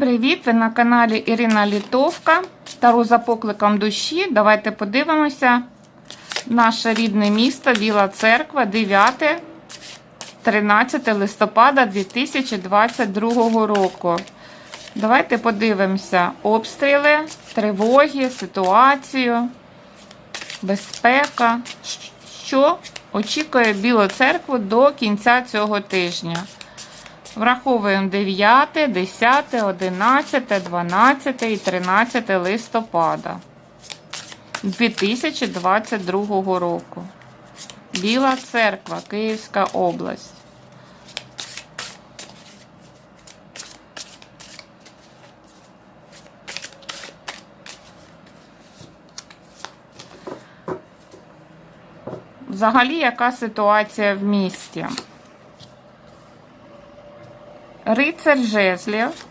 Привіт! Ви на каналі Ірина Літовка. Тару за покликом душі. Давайте подивимося. Наше рідне місто, Біла Церква, 9, 13 листопада 2022 року. Давайте подивимося обстріли, тривоги, ситуацію, безпека. Що очікує Білу церкву до кінця цього тижня? Враховуємо 9, 10, 11, 12 і 13 листопада 2022 року. Біла церква, Київська область. Взагалі, яка ситуація в місті? Рицар жезлів,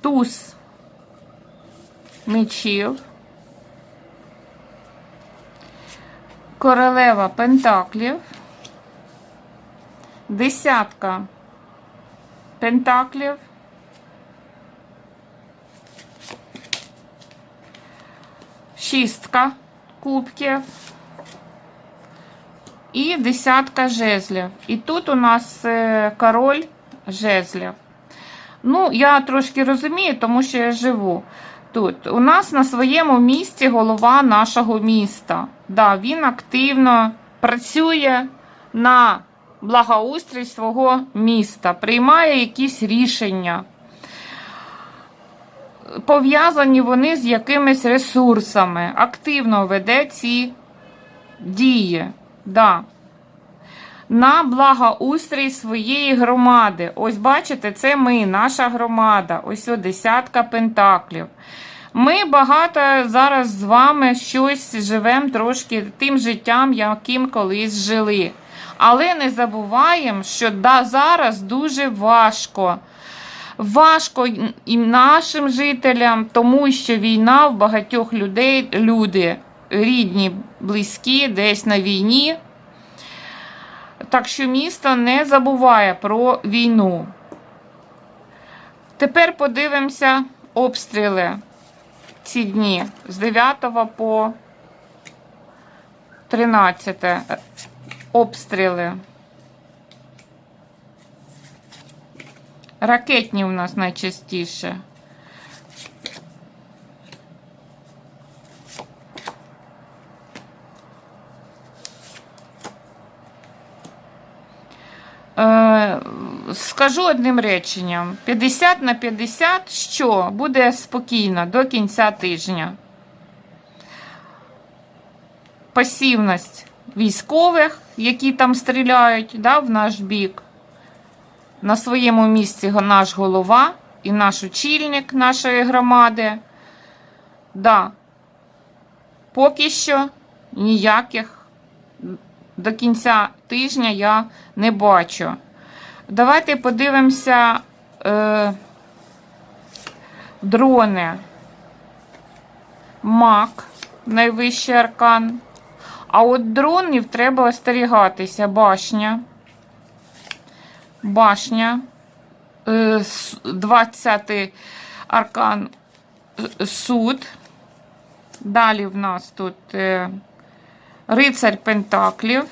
туз мечів, королева пентаклів, десятка пентаклів, шістка кубків і десятка жезлів. І тут у нас е, король жезлів. Ну, я трошки розумію, тому що я живу тут. У нас на своєму місці голова нашого міста. Да, Він активно працює на благоустрій свого міста, приймає якісь рішення. Пов'язані вони з якимись ресурсами, активно веде ці дії. Да. На благоустрій своєї громади. Ось бачите, це ми, наша громада. Ось о, десятка пентаклів. Ми багато зараз з вами щось живемо трошки тим життям, яким колись жили. Але не забуваємо, що да, зараз дуже важко. Важко і нашим жителям, тому що війна в багатьох людей, люди рідні, близькі, десь на війні. Так що місто не забуває про війну. Тепер подивимося обстріли ці дні з 9 по 13 обстріли. Ракетні у нас найчастіше. Скажу одним реченням: 50 на 50, що буде спокійно до кінця тижня. Пасівність військових, які там стріляють да, в наш бік. На своєму місці наш голова і наш очільник нашої громади. Да, поки що ніяких до кінця тижня я не бачу. Давайте подивимося е, дрони. Мак, найвищий аркан. А от дронів треба остерігатися. Башня. Башня. Е, 20 аркан суд. Далі в нас тут. Рицарь Пентаклів,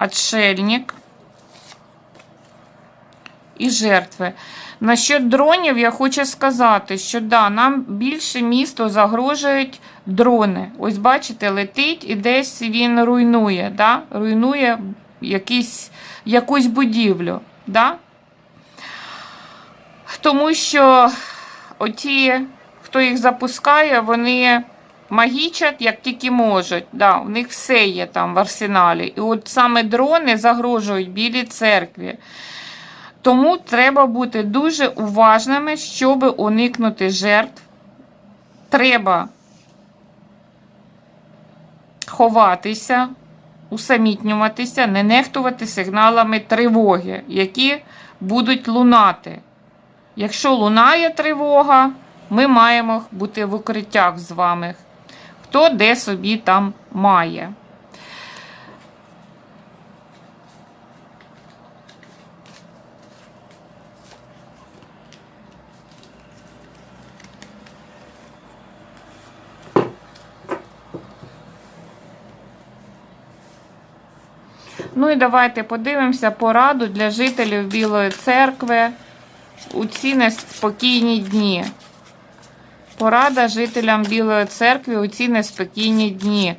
Отшельник і жертви. Насчет дронів я хочу сказати, що да, нам більше місто загрожують дрони. Ось, бачите, летить і десь він руйнує. да? Руйнує якісь, якусь будівлю. Да? Тому що оті, хто їх запускає, вони магічать, як тільки можуть. Да, У них все є там в арсеналі. І от саме дрони загрожують білій церкві. Тому треба бути дуже уважними, щоб уникнути жертв. Треба ховатися, усамітнюватися, не нехтувати сигналами тривоги, які будуть лунати. Якщо лунає тривога, ми маємо бути в укриттях з вами хто де собі там має. Ну і давайте подивимося пораду для жителів Білої церкви у ці неспокійні дні. Порада жителям Білої церкви у ці неспокійні дні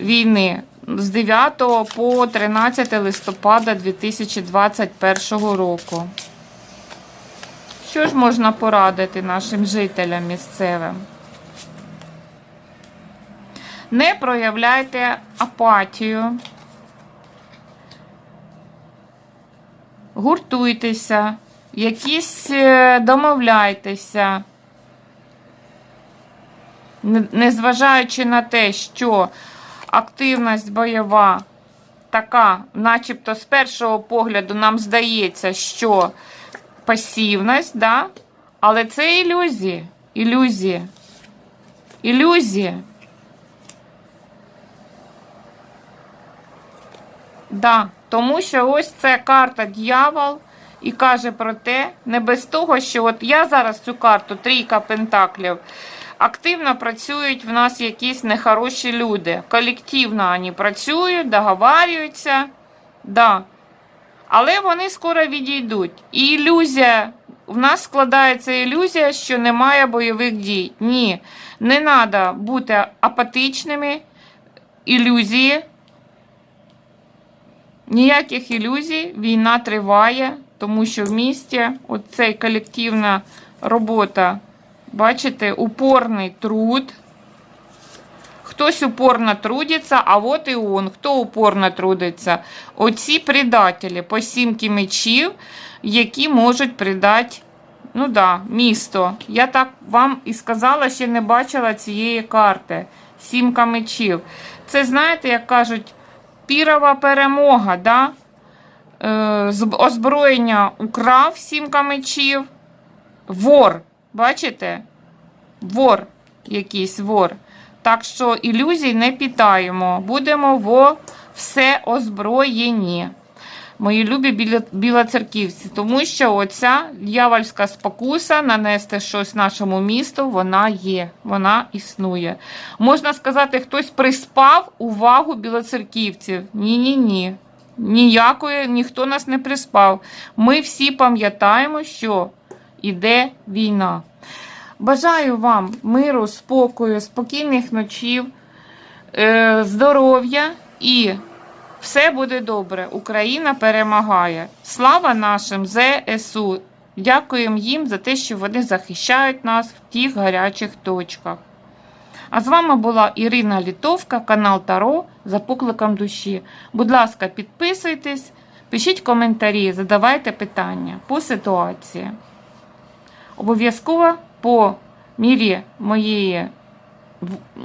війни з 9 по 13 листопада 2021 року. Що ж можна порадити нашим жителям місцевим? Не проявляйте апатію. Гуртуйтеся, якісь е, домовляйтеся. Не- Незважаючи на те, що активність бойова така, начебто з першого погляду нам здається, що пасивність, да? але це ілюзії. Ілюзії. Ілюзії. Да, тому що ось це карта дьявол і каже про те, не без того, що от я зараз цю карту, трійка пентаклів, активно працюють в нас якісь нехороші люди. Колективно вони працюють, договарюються. Да. Але вони скоро відійдуть. І ілюзія, в нас складається ілюзія, що немає бойових дій. Ні, не треба бути апатичними. Ілюзії. Ніяких ілюзій, війна триває, тому що в місті оцей колективна робота, бачите, упорний труд. Хтось упорно трудиться, а от і он, хто упорно трудиться. Оці предателі по сімки мечів, які можуть придати, ну да, місто. Я так вам і сказала, ще не бачила цієї карти. Сімка мечів. Це, знаєте, як кажуть, пірова перемога, да? Е, озброєння украв сімка мечів. Вор. Бачите? Вор, якийсь вор. Так що ілюзій не питаємо. Будемо во все озброєні. Мої любі білоцерківці, тому що оця дьявольська спокуса нанести щось нашому місту, вона є, вона існує. Можна сказати, хтось приспав увагу білоцерківців. Ні-ні-ні. Ніякої, ніхто нас не приспав. Ми всі пам'ятаємо, що іде війна. Бажаю вам миру, спокою, спокійних ночів, е, здоров'я і все буде добре. Україна перемагає. Слава нашим ЗСУ! Дякуємо їм за те, що вони захищають нас в тих гарячих точках. А з вами була Ірина Літовка, канал Таро за покликом душі. Будь ласка, підписуйтесь, пишіть коментарі, задавайте питання по ситуації. Обов'язково по мірі моєї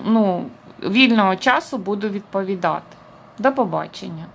ну, вільного часу буду відповідати. До побачення.